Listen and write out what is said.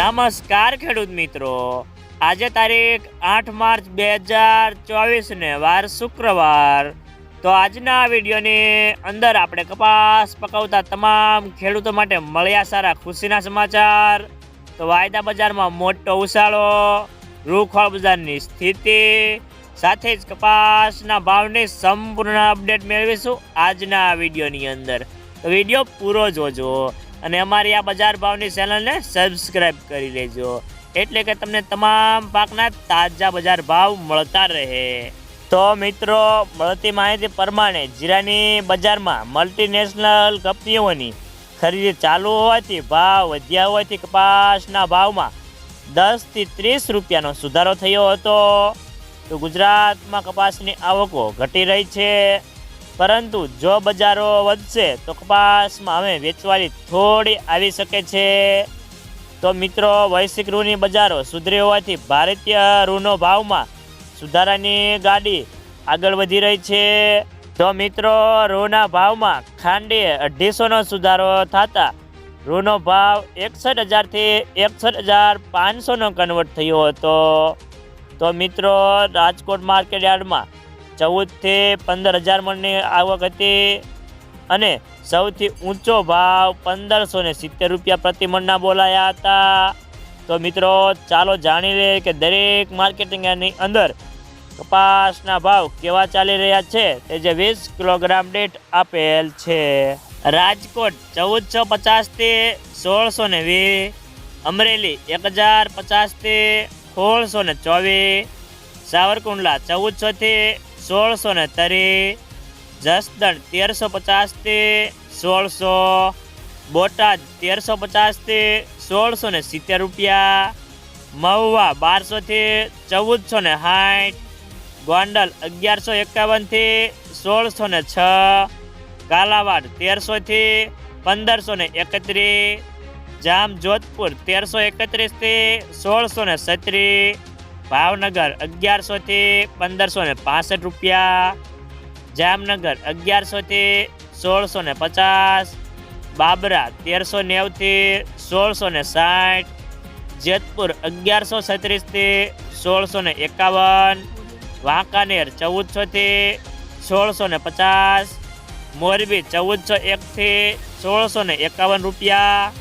નમસ્કાર ખેડૂત મિત્રો. આજે તારીખ આઠ માર્ચ બે હજાર ચોવીસને વાર શુક્રવાર. તો આજના વિડીયોની અંદર આપણે કપાસ પકવતા તમામ ખેડૂતો માટે મળ્યા સારા ખુશીના સમાચાર. તો વાયદા બજારમાં મોટો ઉછાળો રૂખોળ બજારની સ્થિતિ, સાથે જ કપાસના ભાવની સંપૂર્ણ અપડેટ મેળવીશું આજના વિડીયોની અંદર. તો વીડિયો પૂરો જોજો. અને અમારી આ બજાર ભાવની ચેનલને સબસ્ક્રાઈબ કરી લેજો. એટલે કે તમને તમામ પાકના તાજા બજાર ભાવ મળતા રહે. તો મિત્રો, મળતી માહિતી પ્રમાણે જીરાની બજારમાં મલ્ટીનેશનલ કંપનીઓની ખરીદી ચાલુ હોવાથી ભાવ વધ્યા હોવાથી કપાસના ભાવમાં દસથી ત્રીસ રૂપિયાનો સુધારો થયો હતો. તો ગુજરાતમાં કપાસની આવકો ઘટી રહી છે. પરંતુ જો બજારો વધશે, તો કપાસમાં હવે વેચવાની થોડી આવી શકે છે. તો મિત્રો, વૈશ્વિક ઋણની બજારો સુધરી હોવાથી ભારતીય ઋણનો ભાવમાં સુધારાની ગાડી આગળ વધી રહી છે. તો મિત્રો ઋણના ભાવમાં ખાંડીએ અઢીસોનો સુધારો થતા ઋણનો ભાવ એકસઠ હજારથી એકસઠ હજાર પાંચસોનો કન્વર્ટ થયો હતો. તો મિત્રો, રાજકોટ માર્કેટ યાર્ડમાં ચૌદથી પંદર હજાર મણની આવક હતી અને સૌથી ઊંચો ભાવ પંદરસો ને સિત્તેર રૂપિયા પ્રતિ મણના બોલાયા હતા. તો મિત્રો, ચાલો જાણી લઈએ કે દરેક માર્કેટિંગ યાર્ડની અંદર કપાસના ભાવ કેવા ચાલી રહ્યા છે. તે જે વીસ કિલોગ્રામ દીઠ આપેલ છે. રાજકોટ ચૌદસો પચાસથી સોળસો ને વીસ, અમરેલી એક હજાર પચાસથી સોળસો ને ચોવીસ, સાવરકુંડલા ચૌદસોથી સોળસો ને તરી, જસદણ તેરસો પચાસથી સોળસો, બોટાદ તેરસો પચાસથી સોળસો ને સિત્તેર રૂપિયા, મહુવા બારસોથી ચૌદસો ને સાઠ ગોંડલ અગિયારસો એકાવનથી સોળસો ને છ, કાલાવાડ તેરસોથી પંદરસો ને એકત્રીસ જામ જોધપુર તેરસો એકત્રીસથી સોળસો ને સત્રીસ ભાવનગર અગિયારસોથી પંદરસો ને પાસઠ રૂપિયા. જામનગર અગિયારસોથી સોળસો ને પચાસ. બાબરા તેરસો નેવથી સોળસો ને સાઠ. જેતપુર અગિયારસો છત્રીસથી સોળસો ને એકાવન. વાંકાનેર ચૌદસોથી સોળસો ને પચાસ. મોરબી ચૌદસો એકથી સોળસો ને એકાવન રૂપિયા.